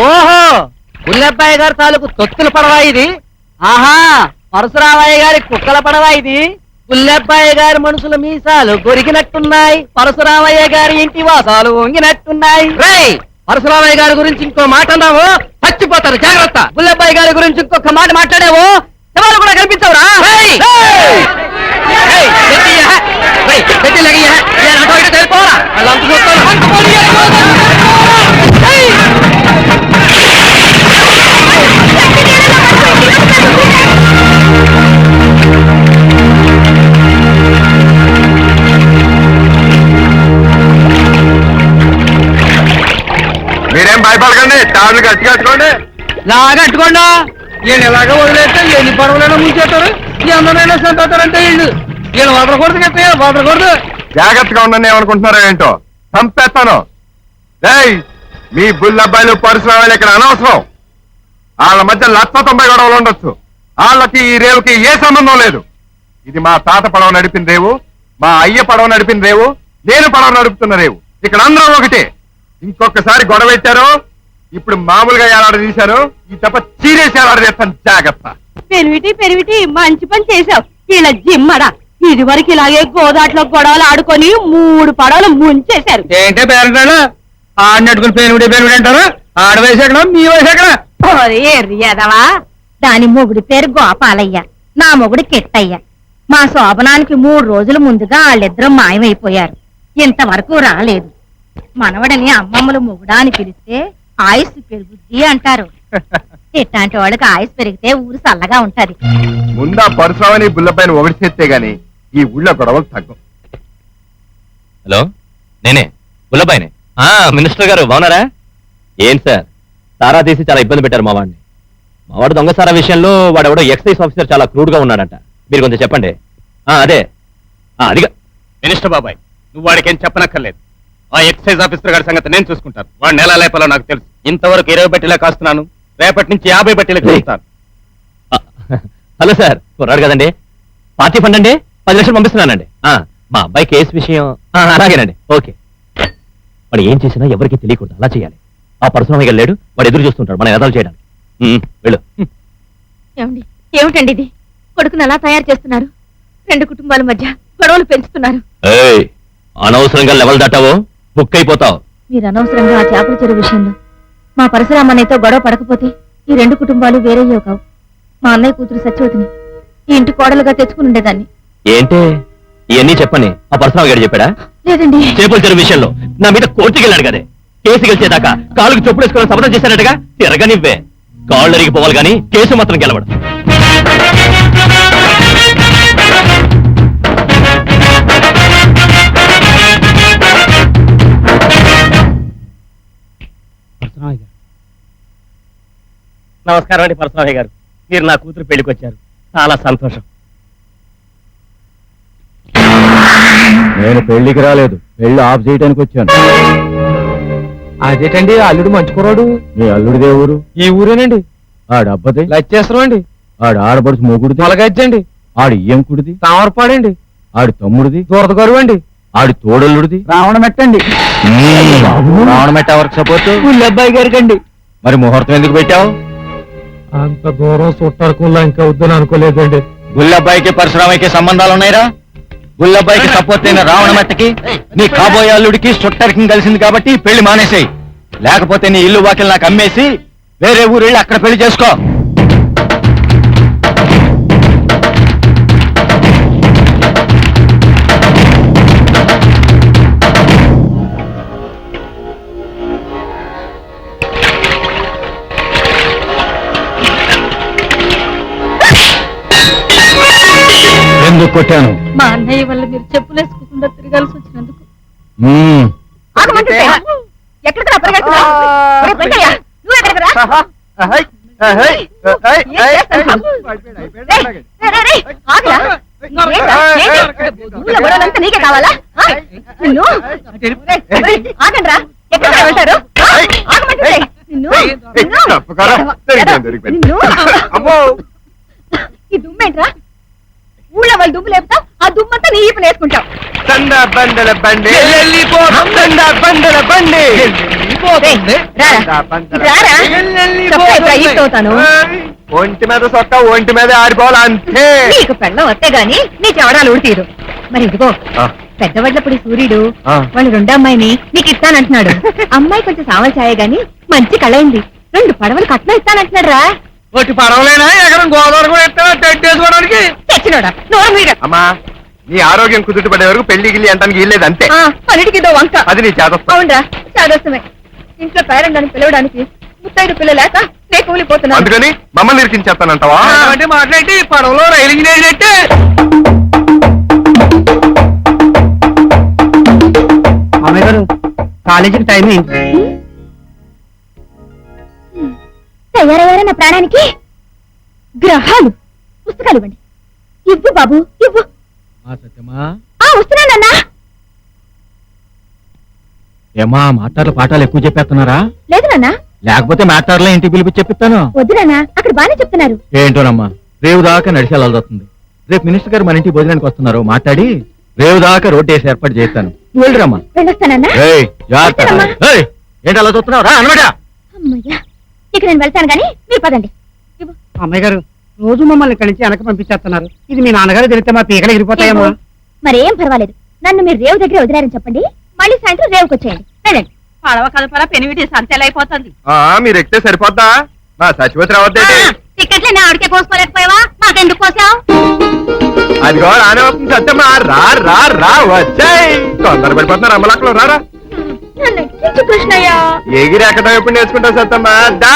ఓహో! గుల్లబ్బాయి గారు తాలూకు తొత్తుల పడవ ఇది? ఆహా! పరశురామయ్య గారి కుక్కల పడవ ఇది. గుల్లబ్బాయి గారి మనుషుల మీసాలు గొరిగినట్టున్నాయి. పరశురామయ్య గారి ఇంటి వాసాలు వంగినట్టున్నాయి. రేయ్! పరశురామయ్య గారి గురించి ఇంకో మాట అన్నావు? చచ్చిపోతారు జాగ్రత్త. గుల్లబ్బాయి గారి గురించి ఇంకొక మాట మాట్లాడావు? ఎవరు కూడా కనిపించవురా? రేయ్! వెళ్ళిపోరా. వాళ్ళంతా తాళ్ళు గట్టి కట్టుకోండి. లాగా అట్టుకోండా ఈయన ఎలాగ వదిలేస్తే ఎన్ని పడవలైనా ముంచేస్తారు. ఎందరైనా చంపేస్తారంటే వీళ్ళు. వీళ్ళు వదలకూడదు కదా వదలకూడదు జాగ్రత్తగా ఉందని ఏమనుకుంటున్నారో ఏంటో. చంపేస్తాను. రేయ్ మీ బుల్లబ్బాయిలు పరిశ్రమలు ఇక్కడ అనవసరం. వాళ్ళ మధ్య లక్ష తొంభై గొడవలు ఉండొచ్చు. వాళ్ళకి ఈ రేవుకి ఏ సంబంధం లేదు. ఇది మా తాత పడవ నడిపిన రేవు మా అయ్య పడవ నడిపిన రేవు నేను పడవ నడుపుతున్న రేవు. ఇక్కడ అందరం ఒకటే. ఇంకొకసారి గొడవ పెట్టారు ఇప్పుడు మామూలుగా ఏలాడ తీశారు ఈ తప్ప చీరేసి ఏలాడ చేస్తాను. జాగ్రత్త. పెరివిటి పెరివిటి మంచి పని చేసావు ఇలా జిమ్మడా ఇది వరకు ఇలాగే గోదాట్లో గొడవలు ఆడుకొని మూడు పడవలు ముంచేశారు. ఏంటే పేరంటాడు ఆడినట్టుకుని పేరుడి పేరుడి అంటారు ఆడ వయసు ఎక్కడ? మీ వయసు ఎక్కడ? దాని మొగుడి పేరు గోపాలయ్య. నా మొగుడు కిట్టయ్య. మా శోభనానికి మూడు రోజుల ముందుగా వాళ్ళిద్దరూ మాయమైపోయారు. ఇంతవరకు రాలేదు. మనవడని అమ్మమ్మలు మొగుడా అని పిలిస్తే ఆయుస్ పెరుగుద్ది అంటారు. ఇట్లాంటి వాళ్ళకి ఆయుస్ పెరిగితే ఊరు చల్లగా ఉంటది. ముందా పరశురామని బుల్లపైన ఒకటి చేస్తే గాని ఈ ఊళ్ళో గొడవలు తగ్గం హలో నేనే ఆ మినిస్టర్ గారు బాగున్నారా? ఏం సార్ సారా తీసి చాలా ఇబ్బంది పెట్టారు మా వాడిని. మా వాడు దొంగ సారా విషయంలో వాడు ఎవడో ఎక్సైజ్ ఆఫీసర్ చాలా క్రూడ్గా ఉన్నాడంట. మీరు కొంచెం చెప్పండి. ఆ అదే. అదిగా. మినిస్టర్ బాబాయ్ నువ్వు వాడికి ఏం చెప్పనక్కర్లేదు. ఆ ఎక్సైజ్ ఆఫీసర్ గారి సంగతి నేను చూసుకుంటాను. వాడు నెల లేపాలో నాకు తెలుసు. ఇంతవరకు ఇరవై బట్టీలా కాస్తున్నాను. రేపటి నుంచి యాభై బట్టీలకు వెళ్తాను ఆ, హలో సార్ కుర్రాడు కదండి. పార్టీ ఫండ్ అండి? పది లక్షలు పంపిస్తున్నానండి. ఆ, మా అబ్బాయి కేసు విషయం. ఆ, అలాగేనండి. ఓకే. వాడు ఏం చేసినా ఎవరికి తెలియకూడదు. అలా చేయాలి. ఆ పరశురామయ్య గారు లేడు వాడు ఎదురు చూస్తుంటాడు. మన ఎదాలు చేయడానికి. ఉమ్, వెళ్ళు. ఏమండి? ఏమిటండి ఇది? కొడుకుని అలా తయారు చేస్తున్నారు? రెండు కుటుంబాల మధ్య గొడవలు పెంచుతున్నారు. ఏయ్ అనవసరంగా లెవెల్ దాటావో? బుక్ అయిపోతావు మీరు అనవసరంగా ఆ చేపల చెరువు విషయంలో మా పరశురామన్నయ్యతో గొడవ పడకపోతే ఈ రెండు కుటుంబాలు వేరయ్యో కావు. మా అన్నయ్య కూతురు సత్యవతిని ఈ ఇంటి కోడలుగా తెచ్చుకుని ఉండేదాన్ని. ఏంటే? ఇవన్నీ చెప్పని ఆ పరశురావు గారు చెప్పాడా? లేదండి. చేపల చెరువు విషయంలో నా మీద కోర్టుకి వెళ్ళాడు కదే. కేసు గెలిచేదాకా కాలుకు చొప్పుడు వేసుకుని శపథం చేశాడటగా తిరగనివ్వే. కాళ్ళు అరిగిపోవాలి కానీ కేసు మాత్రం గెలవడు. నమస్కారం అండి పరశురామయ్య గారు. మీరు నా కూతురు పెళ్ళికి వచ్చారు. చాలా సంతోషం. నేను పెళ్ళికి రాలేదు. పెళ్ళి ఆఫ్ చేయడానికి వచ్చాను. అదేటండి అల్లుడు మంచి కుర్రాడు. నీ అల్లుడిదే ఊరు? ఈ ఊరేనండి. ఆడ అబ్బది? లచ్చేస్తాం అండి. ఆడ ఆడపడుచు మొగుడిది? తొలగజ్జండి. ఆడి ఎంకుడిది తామరపాడండి. ఆడి తమ్ముడిది? దూరద గరువు అండి. ఆడి తోడల్లుడిది? రావణ మెట్టండి రావణమెట్ట ఎవరికి సపోర్ట్? అబ్బాయి గారికి అండి మరి ముహూర్తం ఎందుకు పెట్టావు? అంత దూరం చుట్టాడుకుల్లా ఇంకా వద్దని అనుకోలేదండి. గుల్లబ్బాయికి పరశురామయ్యకి సంబంధాలు ఉన్నాయిరా? గుల్లబ్బాయికి సపోర్ట్ అయిన రావణమెట్టకి నీ కాబోయే అల్లుడికి సుట్టరికి కలిసింది కాబట్టి పెళ్ళి మానేసేయి. లేకపోతే నీ ఇల్లు వాకిల్ నాకు అమ్మేసి వేరే ఊరు వెళ్ళి అక్కడ పెళ్ళి చేసుకో. కొట్టాను. మా అన్నయ్య వల్ల మీరు చెప్పులేసుకోకుండా తిరగాల్సి వచ్చినందుకు. నీకే కావాలా? ఆగండ్రా. నిన్ను? నిన్ను? ఈ దుమ్మేంట్రా ఊళ్ళో వాళ్ళు దుమ్ము లేపుతావు ఆ దుమ్మంతా నీ దండ బండల బండి. దండ బండల బండి. ఏయ్, ఒంటి మీద సొక్క ఒంటి మీద ఆడిపోవాలి అంతే. నీకు పెళ్ళం వస్తే గాని నీ చెవడాలు ఊడితీరు మరి ఇదిగో పెద్దవాళ్ళప్పుడు సూర్యుడు. వాళ్ళ రెండో అమ్మాయిని నీకు ఇస్తానంటున్నాడు. అమ్మాయి కొంచెం సావల్ ఛాయ గాని మంచి కళయింది రెండు పడవలు కట్నం ఇస్తానంటున్నాడు రా ఒకటి పడవలేనా? ఎకరం గోదావరి కూడా ఎత్తా టెంట్ వేసుకోవడానికి తెచ్చినోడా? నోరు మీద అమ్మా నీ ఆరోగ్యం కుదుట పడే వరకు పెళ్ళి గిల్లి అంటానికి వీల్లేదు అంతే. ఆ, అన్నిటికీ ఇదో వంక. అది నీ చేదస్తం. అవునరా చాదస్తమే. ఇంట్లో పేరెంట్ పిలవడానికి ముత్తైదు పిల్ల లేక నే కూలిపోతున్నాను అందుకని మమ్మల్ని ఇరికించేస్తానంటావా అంటే మాట్లాడి పడవలో రైలు ఇంజనీర్ అంటే అమ్మాయి గారు కాలేజీకి టైం అయింది. తయారయ్యారా నా ప్రాణానికి గ్రహాలు పుస్తకాలు ఇవ్వండి. ఇవ్వు బాబు ఇవ్వు. వస్తున్నానన్నా ఏమా మాట్లాడలు పాఠాలు ఎక్కువ చెప్పేస్తున్నారా? లేదు నాన్న. లేకపోతే మాట్లాడలే ఇంటికి పిలిపి చెప్పిస్తాను. వద్దు నాన్న అక్కడ బానే చెప్తున్నారు. ఏంటోనమ్మా రేవు దాకా నడిచి వెళ్ళాల్సి రేపు మినిస్టర్ గారు మన ఇంటికి భోజనానికి వస్తున్నారు మాట్లాడి రేవు దాకా రోడ్డు వేసి ఏర్పాటు చేస్తాను. వెళ్ళిరమ్మా. వెళ్ళొస్తానన్నా? ఏంటి అలా చూస్తున్నావు? రా అనమాట అమ్మయ్యా. ఇక నేను వెళ్తాను గాని మీరు పదండి. అమ్మాయి గారు రోజు మమ్మల్ని ఇక్కడి నుంచి వెనక పంపించేస్తున్నారు. ఇది మీ నాన్నగారు తెలిస్తే మా పీకలు. మరేం పర్వాలేదు. నన్ను మీరు రేవు దగ్గర వదిలారని చెప్పండి. మళ్ళీ సాయంత్రం రేవుకి వచ్చేయండి. వెళ్ళండి. పడవ కలపల పెనివిటి సంతెలైపోతుంది ఆ, మీరు ఎక్కితే సరిపోద్దా? మా సచివతి రావద్దేంటి? టికెట్లే ఆవిడకే కోసుకోలేకపోయావా మాకెందుకు కోసావు అదిగో రానే వస్తుంది సత్యమ్మా. రా రా రా వచ్చాయి. తొందర పడిపోతున్నారు అమ్మలక్కలు రారా కృష్ణయ్య ఎగిరి ఎక్కడ ఎప్పుడు నేర్చుకుంటావు సత్తమ్మా? దా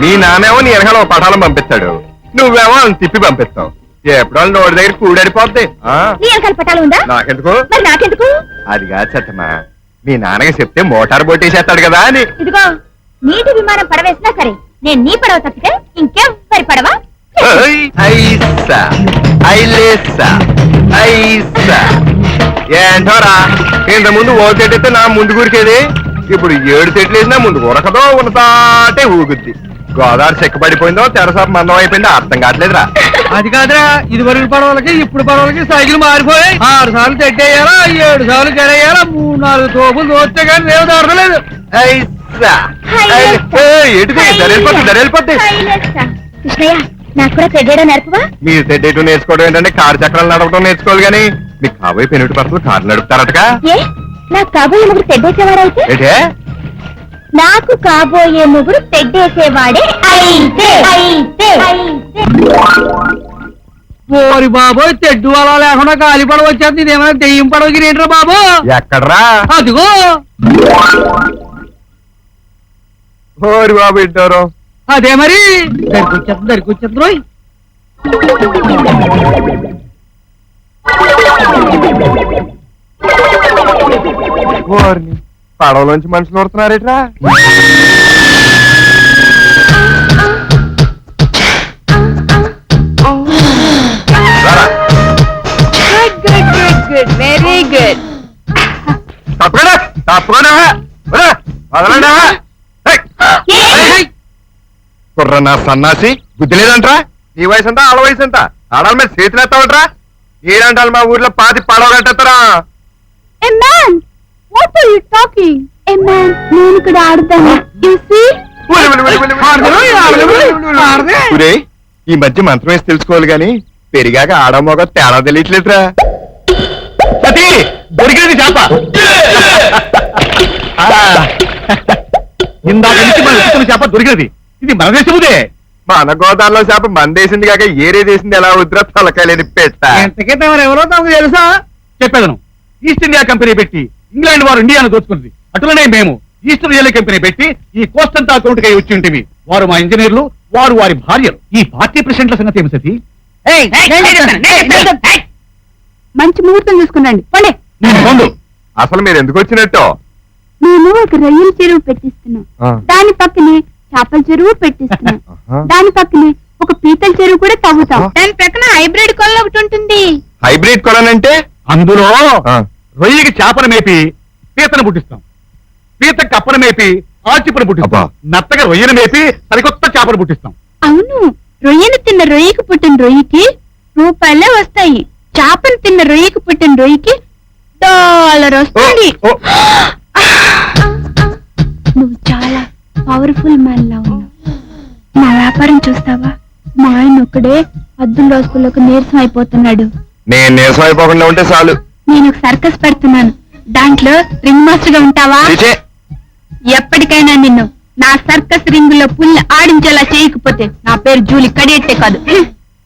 మీ నానేమో నీ వెనకాల ఒక పటాలం పంపిస్తాడు. నువ్వేమో వాళ్ళని తిప్పి పంపిస్తావు. ఎప్పుడు వాళ్ళు నోటి దగ్గర కూడడిపోద్ది. ఆ, నీ వెనకాల పటాలు ఉందా? నాకెందుకు? మరి నాకెందుకు? అది కాదు సత్తమ్మా. మీ నాన్నకి చెప్తే మోటార్ బొట్టేసేస్తాడు కదా అని. ఇదిగో నీటి విమానం పడవేసినా సరే నేను నీ పడవ తప్పితే ఇంకెవ్వరి పడవ? ఐసా ఐలేసా. ఐసా ఏంటోరా ఇంత ముందు ఓ చెట్టు అయితే నా ముందు గురికేది ఇప్పుడు ఏడు చెట్లు వేసినా ముందు ఉరకదో ఉన్నతాటే ఊగుద్ది. గోదావరి చెక్కబడిపోయిందో తెరసాప మందం అయిపోయిందో అర్థం కావట్లేదురా. అది కాదురా ఇది వరకు పడవలకి ఇప్పుడు పడవలకి సైకిల్ మారిపోయి ఆరు సార్లు తెట్టేయాలా ఏడు సార్లు గడేయాలా మూడు నాలుగు తోపులు దోస్తే కానీ రేవు దొరకలేదు ఏయ్, ఎటుది దరెళ్ళిపోద్ది దరెళ్ళిపోద్ది కృష్ణయ్య నాకు కూడా తెడ్డేయడం నేర్పవా? మీరు తెడ్డేటు నేర్చుకోవడం ఏంటంటే కారు చక్రాలు నడపడం నేర్చుకోవాలి కానీ మీకు కాబోయే పెనుటి పర్సలు కారు నడుపుతారటగా? ఏ? నాకు కాబోయే ముగ్గురు తెడ్డేసేవాడైతే ఏంటే? నాకు కాబోయే ముగ్గురు తెడ్డేసేవాడే అయితే. అయితే. ఓరి బాబోయ్ తెడ్డు అలా లేకుండా గాలి పడవ వచ్చేది ఇదేమైనా దెయ్యం పడవకి ఏంట్రా బాబు? ఎక్కడ్రా? అదిగో. ఓరి బాబు ఇద్దరు అదే మరి. దరికి వచ్చేది దరికి వచ్చేది రోయ్ ఓర్ని పడవలోంచి మనుషులు వస్తున్నారేట్రా రారా. Good good good very good తప్పకుండా తప్పకుండా. వదలండి. కుర్ర నా సన్నాసి బుద్ధి లేదంట్రా నీ వయసు ఎంత ఆడ వయసు ఎంత ఆడాల మీద చేతులు ఎత్తావంట్రా ఏడంటాలు మా ఊర్లో పాతి పడవ కట్టేస్తారా hey man what are you talking hey man నేను కూడా ఆడుతాను యు సీ ఒరేయ్, ఈ మధ్య మంత్రం వేసి తెలుసుకోవాలి గాని పెరిగాక ఆడమోగ తేడా తెలియట్లేదురా సతీ దొరికినది చేప ఇందాక నుంచి మన చేప దొరికినది ఇది మన దేశముదే. మన గోదావరిలో చేప మందేసింది కాక ఏరేదేసింది ఎలా వద్దురా తలకాయలేని పెట్ట ఎంతకీ తమరు ఎవరో తమకు తెలుసా? చెప్పేదను. ఈస్ట్ ఇండియా కంపెనీ పెట్టి ఇంగ్లాండ్ వారు ఇండియాను దోచుకుంది అట్లనే మేము ఈస్ట్ రియల్ కంపెనీ పెట్టి ఈ కోస్ట్ అంతా అకౌంట్ కై వచ్చి ఉంటివి వారు మా ఇంజనీర్లు వారు వారి భార్యలు. ఈ పార్టీ ప్రెసిడెంట్ల సంగతి ఏమి సతీ? మంచి ముహూర్తం చూసుకున్నాండి పోలే అసలు మీరు ఎందుకు వచ్చినట్టు? మేము ఒక రొయ్యల చెరువు పెట్టిస్తున్నాం. దాని పక్కనే చేపల చెరువు పెట్టిస్తున్నాం. దాని పక్కనే ఒక పీతల చెరువు కూడా తవ్వుతాం. దాని పక్కన హైబ్రిడ్ కొల్ల ఒకటి ఉంటుంది. హైబ్రిడ్ కొలనంటే అందులో ఆ. రొయ్యకి చేపను మేపి పీతను పుట్టిస్తాం. పీత కప్పను మేపి ఆచిపను పుట్టిస్తాం. నత్తగా రొయ్యను మేపి సరికొత్త చేపను పుట్టిస్తాం. అవును. రొయ్యను తిన్న రొయ్యకి పుట్టిన రొయ్యకి రూపాయలే వస్తాయి. చేపలు తిన్న రొయ్యకి పుట్టిన రొయ్యకి డాలర్ వస్తుంది. పవర్ఫుల్ మ్యాన్ లా ఉన్నావు. మా వ్యాపారం చూస్తావా? మా ఆయన ఒక్కడే అద్దుల రోజులకు నీరసం అయిపోతున్నాడు. నేను నీరసం అయిపోకుండా ఉంటే చాలు. నేను ఒక సర్కస్ పెడుతున్నాను. దాంట్లో రింగ్ మాస్టర్గా ఉంటావా ఎప్పటికైనా నిన్ను నా సర్కస్ రింగ్లో పుల్లి ఆడించేలా చేయకపోతే నా పేరు జూలి కడియట్టే కాదు.